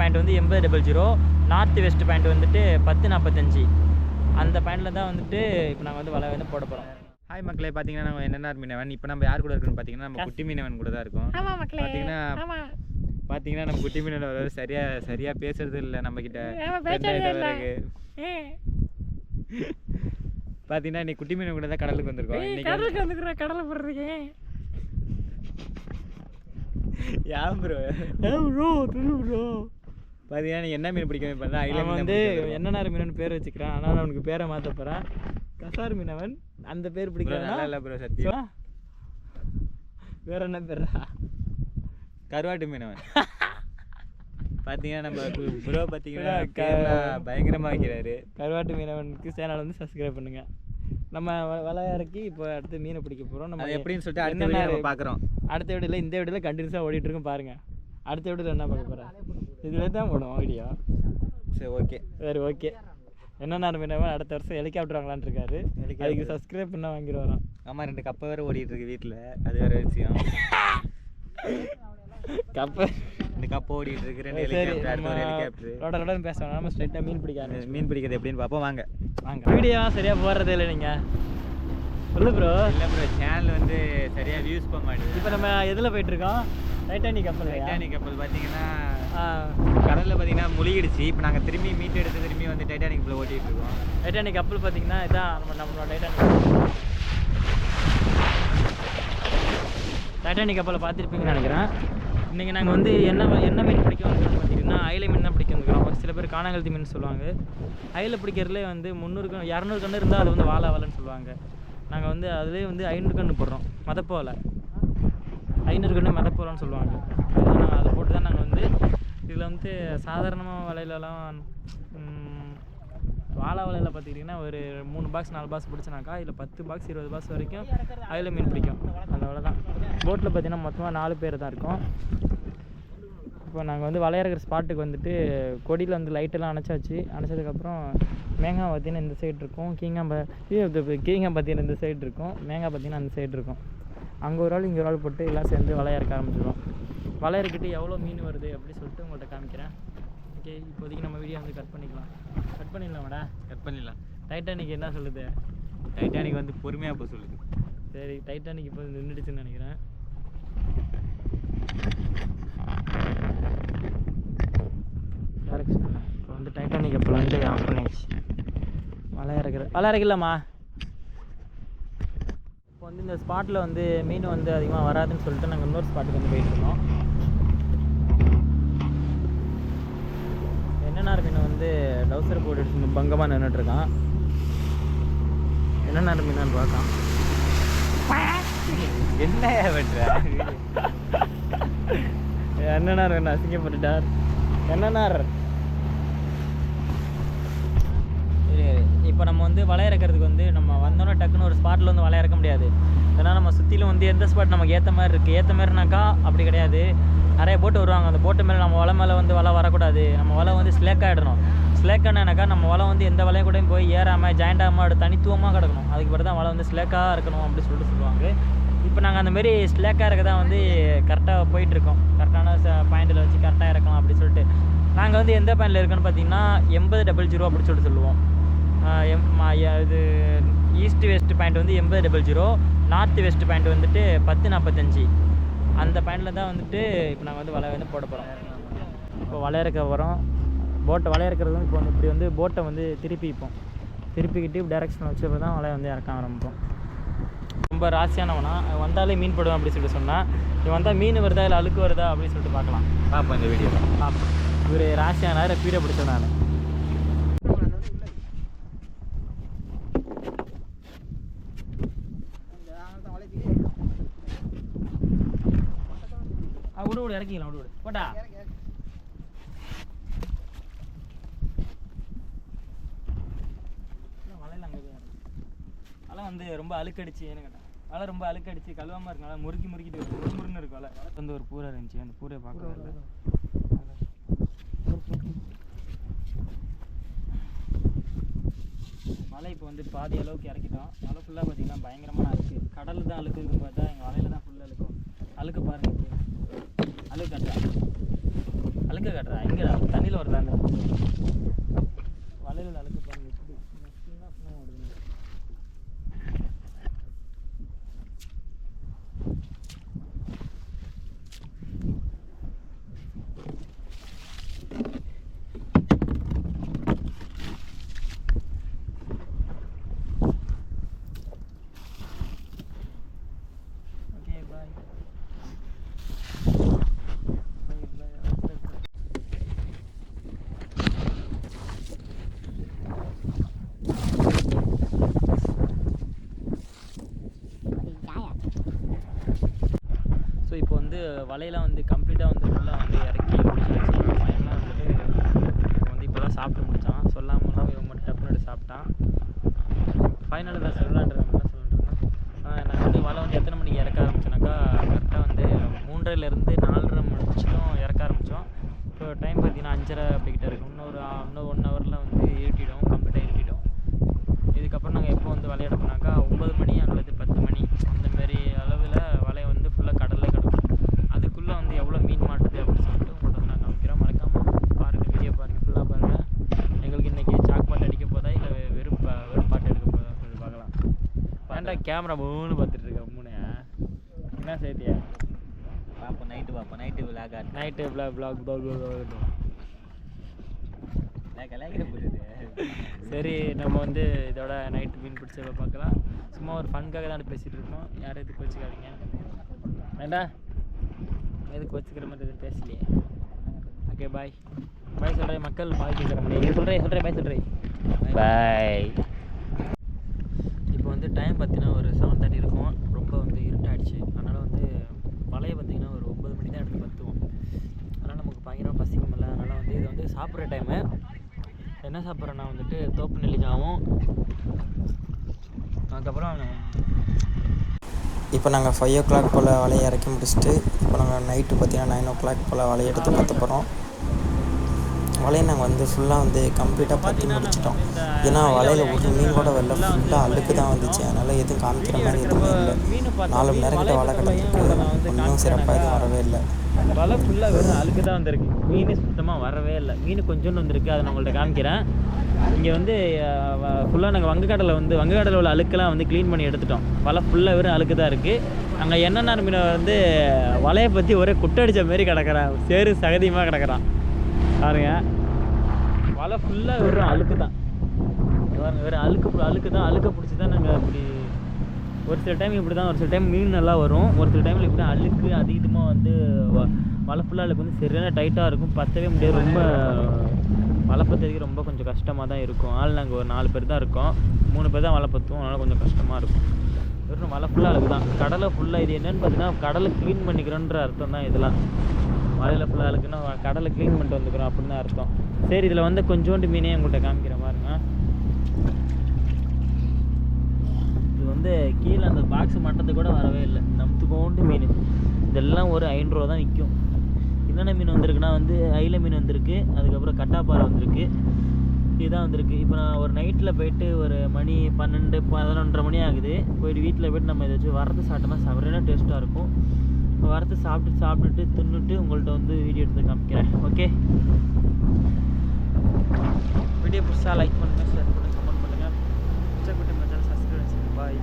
Point வந்து எண்பது double zero north west point வந்துட்டு பத்து நாற்பத்தஞ்சு அந்த பாயிண்டில் தான் வந்துட்டு இப்போ நாங்கள் வந்து வலை வந்து போட போகிறோம் ஹாய் மக்களே பார்த்தீங்கன்னா நம்ம என்னென்ன மீனவன் இப்போ நம்ம யார் கூட இருக்குன்னு பார்த்தீங்கன்னா நம்ம குட்டி மீனவன் கூட தான் இருக்கோம். ஆமா மக்களே. பார்த்தீங்கன்னா ஆமா. பார்த்தீங்கன்னா நம்ம குட்டி மீனவன் வர சரியா சரியா பேசுறது இல்லை நம்ம கிட்ட பார்த்தீங்கன்னா நீ குட்டி மீனவன் கூட தான் கடலுக்கு வந்திருக்கோம். இன்னைக்கு கடலுக்கு வந்துக்கிறோம் கடலை போடுறதுக்கு. ஏன் ப்ரோ ப்ரோ ப்ரோ பார்த்தீங்கன்னா என்ன மீன் பிடிக்க பண்ணா ஐல அவன் வந்து என்னென்ன மீனவன் பேர் வச்சுக்கிறான். ஆனால் அவனுக்கு பேரை மாற்ற போகிறான் கசார் மீனவன். அந்த பேர் நல்லா பிடிக்கிறா இல்லை ப்ரோ சத்தியம். வேற என்ன பேரா? கருவாட்டு மீனவன். பார்த்தீங்கன்னா நம்ம ப்ரோ பார்த்தீங்கன்னா பயங்கரமாக வைக்கிறாரு. கருவாட்டு மீனவனுக்கு சேனல் வந்து சப்ஸ்கிரைப் பண்ணுங்க. நம்ம வலை இறக்கி இப்போ அடுத்து மீனை பிடிக்க போகிறோம் நம்ம எப்படின்னு சொல்லிட்டு அடுத்த வீடியோ பார்க்குறோம் அடுத்த வீடியோவில் இந்த வீடியோவில் கண்டினியூஸாக ஓடிட்டு இருக்கும் பாருங்க. அடுத்த வீடியோவில் என்ன பார்க்க போகிறேன் இதில் தான் போடுவோம் வீடியோ சரி ஓகே. சரி ஓகே. என்னென்ன மீனவன் அடுத்த வருஷம் ஹெலிகாப்டர் வாங்கலான்னு இருக்காரு. அதுக்கு சப்ஸ்கிரைப் பண்ண வாங்கிடுவாராம் ஆமாம் ரெண்டு கப்பை வேறு ஓடிட்டு இருக்கு வீட்டில் அது வேற விஷயம். கப்ப. ரெண்டு கப்பை ஓடிட்டு இருக்கு ரெண்டு ஹெலிகாப்டர் அடுத்த நம்ம ஒரு ஹெலிகாப்டர். லோட லோடன்னு பேச நம்ம ஸ்ட்ரைட்டாக மீன் பிடிக்க ஆரம்பிச்சு மீன் பிடிக்கிறது எப்படின்னு பார்ப்போம். வாங்க. வாங்க. வீடியோ சரியாக போடுறதே இல்லை நீங்கள் சொல்லு ப்ரோ இல்லை ப்ரோ சேனல் வந்து சரியாக வியூஸ் போக மாட்டேங்குது. இப்போ நம்ம எதில் போயிட்டுருக்கோம் டைட்டானிக் கப்பல் டைட்டானிக் கப்பல் பார்த்தீங்கன்னா கடலில் பார்த்தீங்கன்னா முழுகிடுச்சு. இப்போ நாங்கள் திரும்பி மீட் எடுத்து திரும்பி வந்து டைட்டானிக் கப்பல் ஓட்டிகிட்டு இருக்கோம். டைட்டானிக் கப்பல் பார்த்தீங்கன்னா இதான் நம்ம நம்மளோட டைட்டானிக் டைட்டானிக் கப்பலை பார்த்துருப்பீங்கன்னு நினைக்கிறேன். இன்றைக்கி நாங்கள் வந்து என்ன என்ன மீன் பிடிக்க வந்துருக்கோம் பார்த்தீங்கன்னா அயில மீன் தான் பிடிக்க வந்துருக்கோம். ஒரு சில பேர் காணாங்கழுத்தி மீன் சொல்லுவாங்க. அயில பிடிக்கிறதுலே வந்து முந்நூறு கண் இரநூறு கன்று இருந்தால் அது வந்து வாழை வாழைன்னு சொல்லுவாங்க. நாங்கள் வந்து அதுலேயே வந்து ஐநூறு கன்று போடுறோம். மதப்போலை. ஐநூறு கன்று சொல்லுவாங்க. நாங்கள் அதை போட்டு தான் நாங்கள் வந்து இதில் வந்து சாதாரணமாக வலையிலலாம் வாழை வலையில் பார்த்துக்கிட்டிங்கன்னா ஒரு மூணு பாக்ஸ் நாலு பாக்ஸ் பிடிச்சினாக்கா இதில் பத்து பாக்ஸ் இருபது பாக்ஸ் வரைக்கும் அதில் மீன் பிடிக்கும். அந்த வலை தான் போட்டில் பார்த்தீங்கன்னா மொத்தமாக நாலு பேர் தான் இருக்கோம். இப்போ நாங்கள் வந்து வளையிறக்கிற ஸ்பாட்டுக்கு வந்துட்டு கொடியில் வந்து லைட்டெல்லாம் அணைச்சாச்சு. அணைச்சதுக்கப்புறம் மேங்காய் பார்த்தீங்கன்னா இந்த சைடு இருக்கும். கீங்காம்பா ப- கீங்காய் பார்த்தீங்கன்னா இந்த சைடு இருக்கும். மேங்காய் பார்த்தீங்கன்னா அந்த சைடு இருக்கும். அங்கே ஒரு ஆள் இங்கே ஒரு ஆள் போட்டு எல்லாம் சேர்ந்து வலை இறக்க ஆரம்பிச்சிடும் வலை இறக்கிட்டு எவ்வளோ மீன் வருது அப்படி சொல்லிட்டு உங்கள்கிட்ட காமிக்கிறேன். ஓகே இப்போதைக்கு நம்ம வீடியோ வந்து கட் பண்ணிக்கலாம். கட் பண்ணிடலாமாடா கட் பண்ணிடலாம். டைட்டானிக் என்ன சொல்லுது? டைட்டானிக் வந்து பொறுமையாக போக சொல்லுது சரி டைட்டானிக் இப்போ நின்றுடுச்சுன்னு நினைக்கிறேன். இப்போ வந்து டைட்டானிக் இப்போ வந்து ஆஃப் பண்ணிடுச்சு வலை இறக்குற வலை இறக்கலாமா வந்து இந்த ஸ்பாட்டில் வந்து மீன் வந்து அதிகமாக வராதுன்னு சொல்லிட்டு நாங்கள் இன்னொரு ஸ்பாட்டுக்கு வந்து போயிட்டு இருந்தோம் என்னென்ன மீன் வந்து டவுசர் போட்டு பங்கமாக நின்றுட்டுருக்கான் என்னென்ன மீனான்னு பார்க்கலாம். என்ன பண்ற என்னன்னார் அசிங்கப்பட்டுட்டார் என்னன்னார் இப்போ நம்ம வந்து வலை இறக்கிறதுக்கு வந்து நம்ம வந்தோன்னே டக்குன்னு ஒரு ஸ்பாட்டில் வந்து வலை இறக்க முடியாது. ஏன்னா நம்ம சுற்றிலும் வந்து எந்த ஸ்பாட் நமக்கு ஏற்ற மாதிரி இருக்குது ஏற்ற மாதிரினாக்கா அப்படி கிடையாது. நிறைய போட்டு வருவாங்க. அந்த போட்டு மேலே நம்ம வலை மேலே வந்து வலை வரக்கூடாது. நம்ம வலை வந்து ஸ்லேக் ஆகிடணும் ஸ்லேக் ஆனாக்கா நம்ம வலை வந்து எந்த வலையும் கூடயும் போய் ஏறாமல் ஜாயிண்ட் ஆகாமல் தனித்துவமாக கிடக்கணும். அதுக்கு பிறகு தான் வலை வந்து ஸ்லேக்காக இருக்கணும் அப்படி சொல்லிட்டு சொல்லுவாங்க. இப்போ நாங்கள் அந்தமாரி ஸ்லேக்காக இருக்க தான் வந்து கரெக்டாக போயிட்டுருக்கோம் கரெக்டான பாயிண்டில் வச்சு கரெக்டாக இறக்கலாம் அப்படி சொல்லிட்டு. நாங்கள் வந்து எந்த பாயிண்டில் இருக்கோன்னு பார்த்தீங்கன்னா எண்பது டபுள் ஜீரோ அப்படி சொல்லிட்டு சொல்லுவோம். இது ஈஸ்ட் வெஸ்ட் பாயிண்ட் வந்து எண்பது double zero north west point வந்துட்டு பத்து நாற்பத்தஞ்சு அந்த பாயிண்டில் தான் வந்துட்டு இப்போ நாங்கள் வந்து வலை வந்து போட போகிறோம் இப்போ வலை இறக்க வரோம் போட்டை வலை இறக்கிறது வந்து இப்போ வந்து இப்படி வந்து போட்டை வந்து திருப்பிப்போம் திருப்பிக்கிட்டு டேரக்ஷன் வச்சு அப்புறம் தான் வலையை வந்து இறக்க ஆரம்பிப்போம். ரொம்ப ராசியானவனா வந்தாலே மீன் போடுவேன் அப்படின்னு சொல்லிட்டு சொன்னான் இவன் வந்தால் மீன் வருதா இல்லை அழுக்கு வருதா அப்படின்னு சொல்லிட்டு பார்க்கலாம். பார்ப்போம் இந்த வீடியோ பார்ப்போம். இவர் ராசியானார் பீரை பிடிச்சேன் நான் ஆ விடு விடு இறக்கிக்கலாம் விடு விடு. போட்டா? வலையில அங்கே வலை வந்து ரொம்ப அழுக்கடிச்சு ஏன்னு கேட்டேன் வலை ரொம்ப அழுக்கடிச்சு கழுவாம இருக்கு நல்லா முறுக்கி முறுக்கிட்டு வரும் முறுமுறுன்னு இருக்கு வலை. வந்து ஒரு பூரை இருந்துச்சு அந்த பூரை பார்க்கறது மலை இப்போ வந்து பாதி அளவுக்கு இறக்கிட்டோம். மலை ஃபுல்லாக பார்த்தீங்கன்னா பயங்கரமான அழுக்கு. கடலில் தான் அழுக்கு இருக்குன்னு பார்த்தா எங்கள் வலையில தான் ஃபுல்லாக அழுக்கும். அழுக்கு பாருங்க அழுக அழுக்கு அழுக்க காட்டுறா. எங்கடா தண்ணியில் வருதாங்க வலையில் உள்ள அழுக்கு பாருங்க. வலையெல்லாம் வந்து கம்ப்ளீட்டாக வந்து ஃபுல்லாக வந்து இறக்கி முடிச்சாச்சு ஃபைனலாக வந்துட்டு வந்து இப்போ தான் சாப்பிட்டு முடித்தான் சொல்லாமலாம் இவன் மட்டும் டப்புனு சாப்பிட்டான். ஃபைனலாக தான் சார் என்ன சொல்லலான்றேன்னா நான் வந்து வலை வந்து எத்தனை மணிக்கு இறக்க ஆரம்பிச்சேனாக்கா கரெக்டாக வந்து மூன்றரைலேருந்து நாலரை மணிச்சிலும் இறக்க ஆரம்பித்தோம் இப்போ டைம் பார்த்தீங்கன்னா அஞ்சரை அப்படிக்கிட்ட இருக்கும் இன்னொரு ஆ- இன்னும் ஒன் ஹவரில் வந்து இருட்டிடும் கம்ப்ளீட்டாக இருட்டிடும் இதுக்கப்புறம் நாங்கள் எப்போ வந்து விளையாட போனாக்கா ஒம்பது மணி அல்லது பத்து மணி அந்த மாதிரி அளவில் வலையை வந்து ஃபுல்லாக கடலில் கிடக்கும் அதுக்குள்ளே வந்து எவ்வளோ மீன் மாட்டுது அப்படின்னு சொல்லிட்டு உங்கள்கிட்ட வந்து நாங்கள் காமிக்கிறோம் மறக்காமல் பாருங்கள் வீடியோ பாருங்கள் ஃபுல்லாக பாருங்கள் எங்களுக்கு இன்றைக்கி சாக் பாட்டு அடிக்க போதா இல்லை வெறும் பா- வெறும் பாட்டு எடுக்க போதா சொல்லி பார்க்கலாம் ஏன்டா கேமரா மூணு பார்த்துட்டு இருக்க? மூணு என்ன சேர்த்தியா பார்ப்போம் நைட்டு பார்ப்போம் நைட்டு விளாக நைட்டு பிளாக் பிளாக் லேக்க லேக்கிற போகுது சரி நம்ம வந்து இதோட நைட்டு மீன் பிடிச்சதை பார்க்கலாம் சும்மா ஒரு ஃபன்காக தான் பேசிகிட்டு இருக்கோம். யாரும் எதுக்கு வச்சுக்காதீங்க. வேண்டா எதுக்கு வச்சுக்கிற மாதிரி எதுவும் பேசலையே. ஓகே பாய் பாய் சொல்கிறேன் மக்கள் பாய் கேட்குற முடியும் சொல்கிறேன் சொல்கிறேன் பாய் சொல்கிறேன் பாய் வந்து டைம் பார்த்தீங்கன்னா ஒரு செவன் தேர்ட்டி இருக்கும். ரொம்ப வந்து இருட்டாயிடுச்சு. அதனால் வந்து வலையை பார்த்தீங்கன்னா ஒரு ஒம்பது மணி தான் எடுத்து பத்துவோம் அதனால் நமக்கு பயங்கரமாக பசிக்குமில்ல அதனால் வந்து இது வந்து சாப்பிட்ற டைமு என்ன சாப்பிட்றேன்னா வந்துட்டு தோப்பு நெல்லிக்காவும் அதுக்கப்புறம் இப்போ நாங்கள் ஃபைவ் ஓ கிளாக் போல் வலையை இறக்கி முடிச்சுட்டு இப்போ நாங்கள் நைட்டு பார்த்தீங்கன்னா நைன் ஓ கிளாக் போல் வலையை எடுத்து பார்த்து போகிறோம் வலையை நாங்கள் வந்து ஃபுல்லாக வந்து கம்ப்ளீட்டாக பற்றி முடிச்சிட்டோம். ஏன்னா வலையில் ஒரு மீன் கூட வரல ஃபுல்லாக அழுக்கு தான் வந்துச்சு. அதனால் எதுவும் காமிக்கிற மாதிரி எதுவுமே இல்லை. நாலு மணி நேரம் கிட்ட வலை கிடந்துருக்கு ஒன்றும் சிறப்பாக எதுவும் வரவே இல்லை. வலை ஃபுல்லாக வெறும் அழுக்கு தான் வந்திருக்கு. மீன் சுத்தமாக வரவே இல்லை. மீன் கொஞ்சோண்டு வந்திருக்கு அதை நான் உங்கள்கிட்ட காமிக்கிறேன். இங்கே வந்து ஃபுல்லாக நாங்கள் வங்கக்கடலை வந்து வங்கக்கடலில் உள்ள அழுக்கெல்லாம் வந்து க்ளீன் பண்ணி எடுத்துட்டோம். வலை ஃபுல்லாக வெறும் அழுக்கு தான் இருக்குது அங்கே என்னென்ன மீனை வந்து வலையை பற்றி ஒரே குட்டடிச்ச மாரி கிடக்கிறான். சேரு சகதியமாக கிடக்குறான். பாருங்க. வலை ஃபுல்லாக வெறும் அழுக்கு தான். பாருங்க வெறும் அழுக்கு அழுக்கு தான் அழுக்க பிடிச்சி தான் நாங்கள் இப்படி ஒரு சில டைம் இப்படி தான் ஒரு சில டைம் மீன் நல்லா வரும். ஒரு சில டைமில் இப்படி தான் அழுக்கு அதிகமாக வந்து வ- வலை ஃபுல்லாக அழுக்கு வந்து சரியான டைட்டாக இருக்கும். பத்தவே முடியாது. ரொம்ப வலை ரொம்ப கொஞ்சம் கஷ்டமாக தான் இருக்கும். ஆள் நாங்கள் ஒரு நாலு பேர் தான் இருக்கோம். மூணு பேர் தான் வலை அதனால் கொஞ்சம் கஷ்டமாக இருக்கும். வெறும் வலை ஃபுல்லாக இருக்குது தான். கடலை ஃபுல்லாக இது என்னென்னு பார்த்தீங்கன்னா கடலை க்ளீன் பண்ணிக்கிறோன்ற அர்த்தம் தான் இதெல்லாம். வலையில் ஃபுல்லாக இருக்குன்னா கடலை க்ளீன் பண்ணிட்டு வந்துக்கிறோம் அப்படின்னு தான் அர்த்தம். சரி இதில் வந்து கொஞ்சோண்டு மீனே உங்கள்கிட்ட காமிக்கிறேன் பாருங்க. இது வந்து கீழே அந்த பாக்ஸ் மட்டத்து கூட வரவே இல்லை. நம்த்துக்கோண்டு மீன். இதெல்லாம் ஒரு ஐநூறுரூவா தான் விற்கும். என்னென்ன மீன் வந்திருக்குன்னா வந்து ஐல மீன் வந்திருக்கு அதுக்கப்புறம் கட்டாப்பாறை வந்திருக்கு. இதுதான் வந்திருக்கு. இப்போ நான் ஒரு நைட்டில் போயிட்டு ஒரு மணி பன்னெண்டு பதினொன்றரை மணி ஆகுது. போயிட்டு வீட்டில் போயிட்டு நம்ம ஏதாச்சும் வரது சாப்பிட்டோம்னா சவரேனா டேஸ்ட்டாக இருக்கும். வரத்து சாப்பிட்டு சாப்பிட்டுட்டு தின்னுட்டு உங்கள்கிட்ட வந்து வீடியோ எடுத்து காமிக்கிறேன். ஓகே வீடியோ பிடிச்சா லைக் பண்ணுங்கள் ஷேர் பண்ணுங்கள் கமெண்ட் பண்ணுங்கள் பிடிச்ச குட்டி மச்சான் சப்ஸ்கிரைப் பாய்